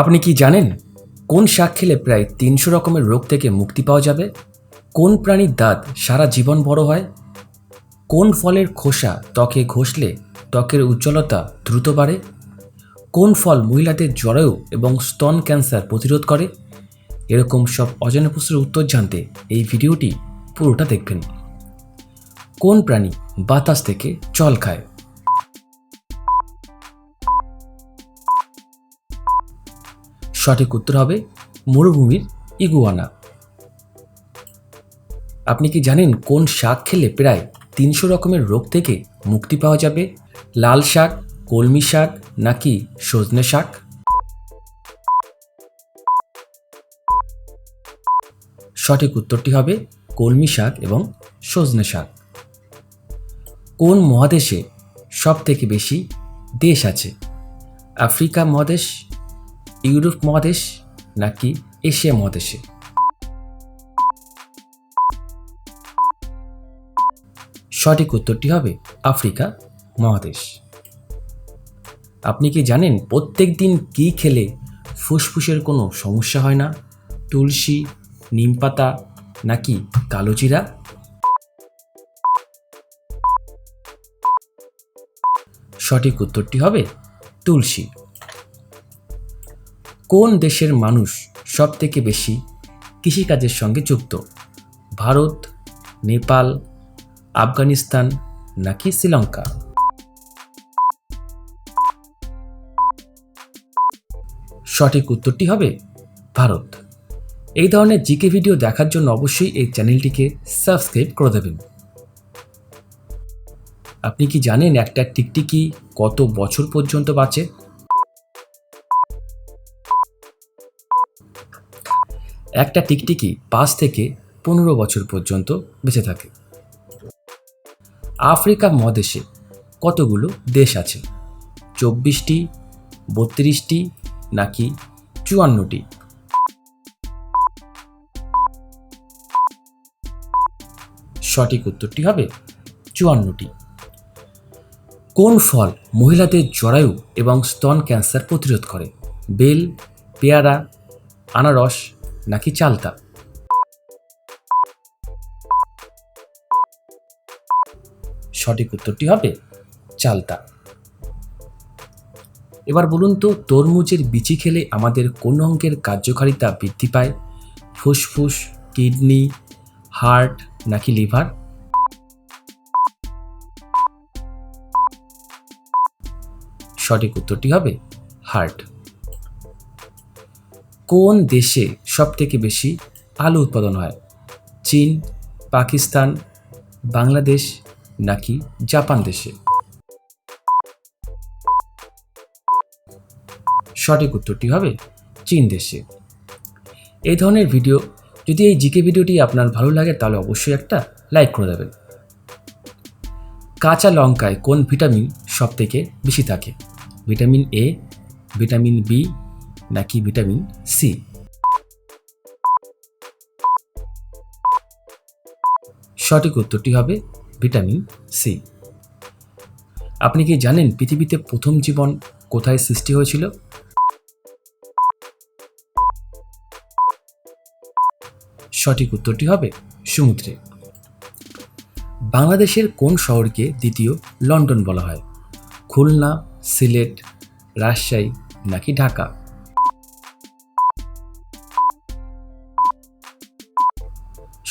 আপনি কি জানেন কোন শাক খেলে প্রায় তিনশো রকমের রোগ থেকে মুক্তি পাওয়া যাবে? কোন প্রাণীর দাঁত সারা জীবন বড় হয়? কোন ফলের খোসা ত্বকে ঘষলে ত্বকের উজ্জ্বলতা দ্রুত বাড়ে? কোন ফল মহিলাদের জরায়ু এবং স্তন ক্যান্সার প্রতিরোধ করে? এরকম সব অজানা প্রশ্নের উত্তর জানতে এই ভিডিওটি পুরোটা দেখবেন। কোন প্রাণী বাতাস থেকে জল খায়? সঠিক উত্তর হবে মরুভূমির ইগুয়ানা। আপনি কি জানেন কোন শাক খেলে প্রায় তিনশো রকমের রোগ থেকে মুক্তি পাওয়া যাবে? লাল শাক, কলমি শাক নাকি সজনে শাক? সঠিক উত্তরটি হবে কলমি শাক এবং সজনে শাক। কোন মহাদেশে সব থেকে বেশি দেশ আছে? আফ্রিকা মহাদেশ ইউরোপ মহাদেশ নাকি এশিয়া মহাদেশে? সঠিক উত্তরটি হবে আফ্রিকা মহাদেশ। আপনি কি জানেন প্রত্যেক দিন কী খেলে ফুসফুসের কোনো সমস্যা হয় না? তুলসী, নিম পাতা নাকি কালোজিরা সঠিক উত্তরটি হবে তুলসী। কোন দেশের মানুষ সব থেকে বেশি কৃষিকাজের সঙ্গে যুক্ত? ভারত, নেপাল, আফগানিস্তান নাকি শ্রীলঙ্কা? সঠিক উত্তরটি হবে ভারত। এই ধরনের জিকে ভিডিও দেখার জন্য অবশ্যই এই চ্যানেলটিকে সাবস্ক্রাইব করে দেবেন। আপনি কি জানেন একটা টিকটিকি কত বছর পর্যন্ত বাঁচে? একটা টিকটিকি পাঁচ থেকে পনেরো বছর পর্যন্ত বেঁচে থাকে। আফ্রিকা মহাদেশে কতগুলো দেশ আছে? চব্বিশটি, বত্রিশটি, নাকি চুয়ান্নটি? সঠিক উত্তরটি হবে চুয়ান্নটি। কোন ফল মহিলাদের জরায়ু এবং স্তন ক্যান্সার প্রতিরোধ করে? বেল, পেয়ারা, আনারস নাকি চালতা? সঠিক উত্তরটি হবে চালতা। এবার বলুন তো, তরমুজের বিচি খেলে আমাদের কোন অঙ্গের কার্যকারিতা বৃদ্ধি পায়? ফুসফুস, কিডনি, হার্ট নাকি লিভার? সঠিক উত্তরটি হবে হার্ট। কোন দেশে সব থেকে বেশি আলু উৎপাদন হয়? চীন, পাকিস্তান, বাংলাদেশ নাকি জাপান দেশে? সঠিক উত্তরটি হবে চীন দেশে। এই ধরনের ভিডিও যদি এই জিকে ভিডিওটি আপনার ভালো লাগে তাহলে অবশ্যই একটা লাইক করে দেবেন। কাঁচা লঙ্কায় কোন ভিটামিন সব থেকে বেশি থাকে? ভিটামিন এ ভিটামিন বি নাকি ভিটামিন সি? সঠিক উত্তরটি হবে ভিটামিন সি। আপনি কি জানেন পৃথিবীতে প্রথম জীবন কোথায় সৃষ্টি হয়েছিল? সঠিক উত্তরটি হবে সমুদ্রে। বাংলাদেশের কোন শহরকে দ্বিতীয় লন্ডন বলা হয়? খুলনা, সিলেট, রাজশাহী নাকি ঢাকা?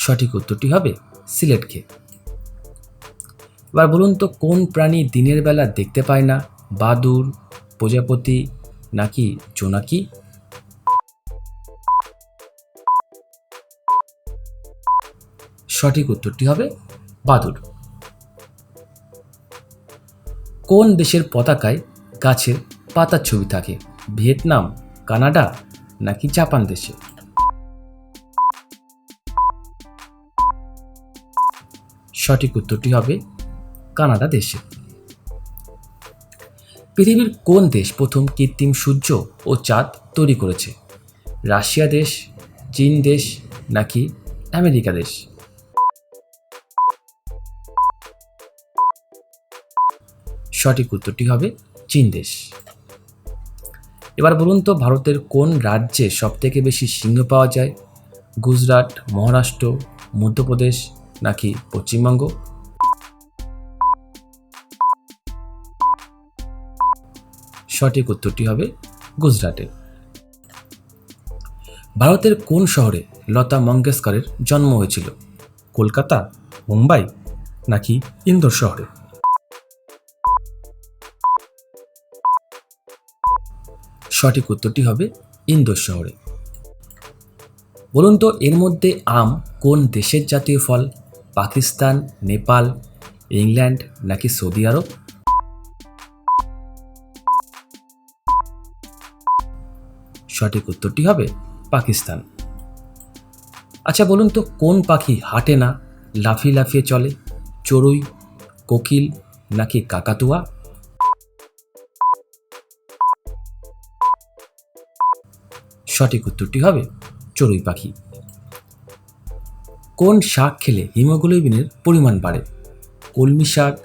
সঠিক উত্তরটি হবে সিলেটকে এবার বলুন তো, কোন প্রাণী দিনের বেলা দেখতে পায় না? বাদুর প্রজাপতি, নাকি জোনাকি? সঠিক উত্তরটি হবে বাদুর কোন দেশের পতাকায় গাছের পাতার ছবি থাকে? ভিয়েতনাম, কানাডা, নাকি জাপান দেশে? সঠিক উত্তরটি হবে কানাডা দেশে। পৃথিবীর কোন দেশ প্রথম কৃত্রিম সূর্য ও চাঁদ তৈরি করেছে? রাশিয়া দেশ, চীন দেশ নাকি আমেরিকা দেশ? সঠিক উত্তরটি হবে চীন দেশ। এবার বলুন তো, ভারতের কোন রাজ্যে সবথেকে বেশি সিংহ পাওয়া যায়? গুজরাট, মহারাষ্ট্র, মধ্যপ্রদেশ নাকি পশ্চিমবঙ্গ? সঠিক উত্তরটি হবে গুজরাটে। ভারতের কোন শহরে লতা মঙ্গেশকরের জন্ম হয়েছিল? কলকাতা, মুম্বাই নাকি ইন্দোর শহরে? সঠিক উত্তরটি হবে ইন্দোর শহরে। বলুন তো এর মধ্যে আম কোন দেশের জাতীয় ফল? পাকিস্তান, নেপাল, ইংল্যান্ড নাকি সৌদি আরব? সঠিক উত্তরটি হবে পাকিস্তান। আচ্ছা বলুন তো, কোন পাখি হাঁটে না, লাফিয়ে লাফিয়ে চলে? চড়ুই, কোকিল নাকি কাকাতুয়া? সঠিক উত্তরটি হবে চড়ুই পাখি। কোন শাক খেলে হিমোগ্লোবিনের পরিমাণ বাড়ে? কলমি শাক,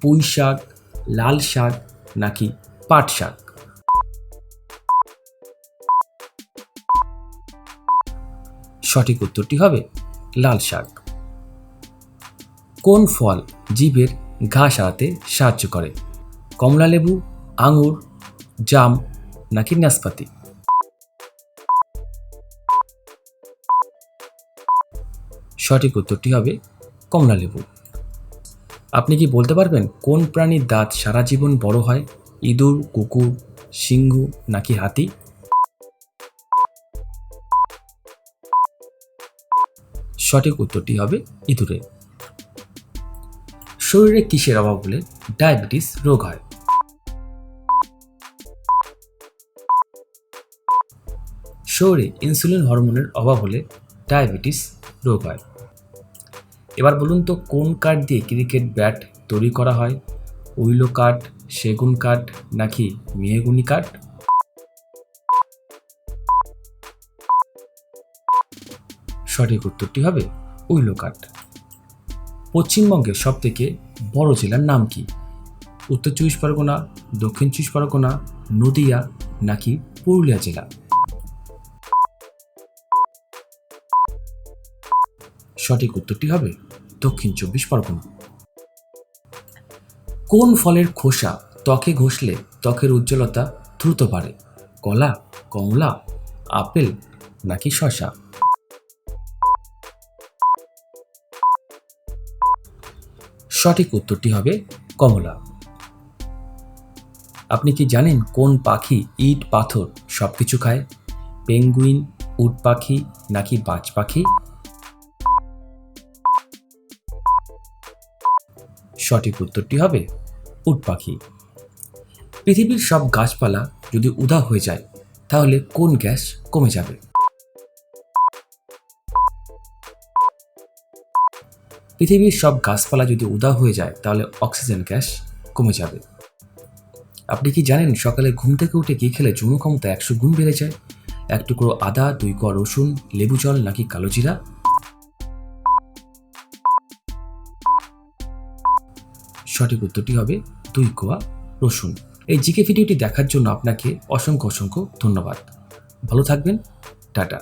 পুঁই শাক, লাল শাক নাকি পাট শাক? সঠিক উত্তরটি হবে লাল শাক। কোন ফল জীবের ঘা সারাতে সাহায্য করে? কমলালেবু, আঙুর, জাম নাকি নাশপাতি? সঠিক উত্তরটি হবে কমলালেবু আপনি কি বলতে পারবেন কোন প্রাণীর দাঁত সারা জীবন বড় হয়? ইঁদুর, কুকুর, সিংহ নাকি হাতি? সঠিক উত্তরটি হবে ইঁদুরে শরীরে কিসের অভাব হলে ডায়াবেটিস রোগ হয়? শরীরে ইনসুলিন হরমোনের অভাব হলে ডায়াবেটিস রোগ হয়। এবার বলুন তো, কোন কাঠ দিয়ে ক্রিকেট ব্যাট তৈরি করা হয়? উইলো কাঠ সেগুন কাঠ নাকি মেহগুনি কাঠ সঠিক উত্তরটি হবে উইলো কাঠ পশ্চিমবঙ্গের সব থেকে বড় জেলার নাম কি? উত্তর চব্বিশ পরগনা, দক্ষিণ চব্বিশ পরগনা, নদিয়া, নাকি পুরুলিয়া জেলা? সঠিক উত্তরটি হবে দক্ষিণ চব্বিশ পরগনা। কোন ফলের খোসা ত্বকে ঘষলে ত্বকের উজ্জ্বলতা দ্রুত বাড়ে? কলা, কমলা, আপেল নাকি শশা সঠিক উত্তরটি হবে কমলা। আপনি কি জানেন কোন পাখি ইট, পাথর সব কিছু খায়? পেঙ্গুইন, উট পাখি নাকি বাজ পাখি? সঠিক উত্তরটি হবে উট পাখি। পৃথিবীর সব গাছপালা যদি উদা হয়ে যায়, তাহলে কোন গ্যাস কমে যাবে? পৃথিবীর সব গাছপালা যদি উদা হয়ে যায়, তাহলে অক্সিজেন গ্যাস কমে যাবে। আপনি কি জানেন সকালে ঘুম থেকে উঠে কি খেলে যৌন ক্ষমতা একশো গুণ বেড়ে যায়? এক টুকরো আদা, দুই কোয়া রসুন, লেবু জল নাকি কালো জিরা? সঠিক উত্তরটি হবে দুই কোয়া রসুন। এই জিকে ভিডিওটি দেখার জন্য আপনাকে অসংখ্য অসংখ্য ধন্যবাদ। ভালো থাকবেন। টাটা।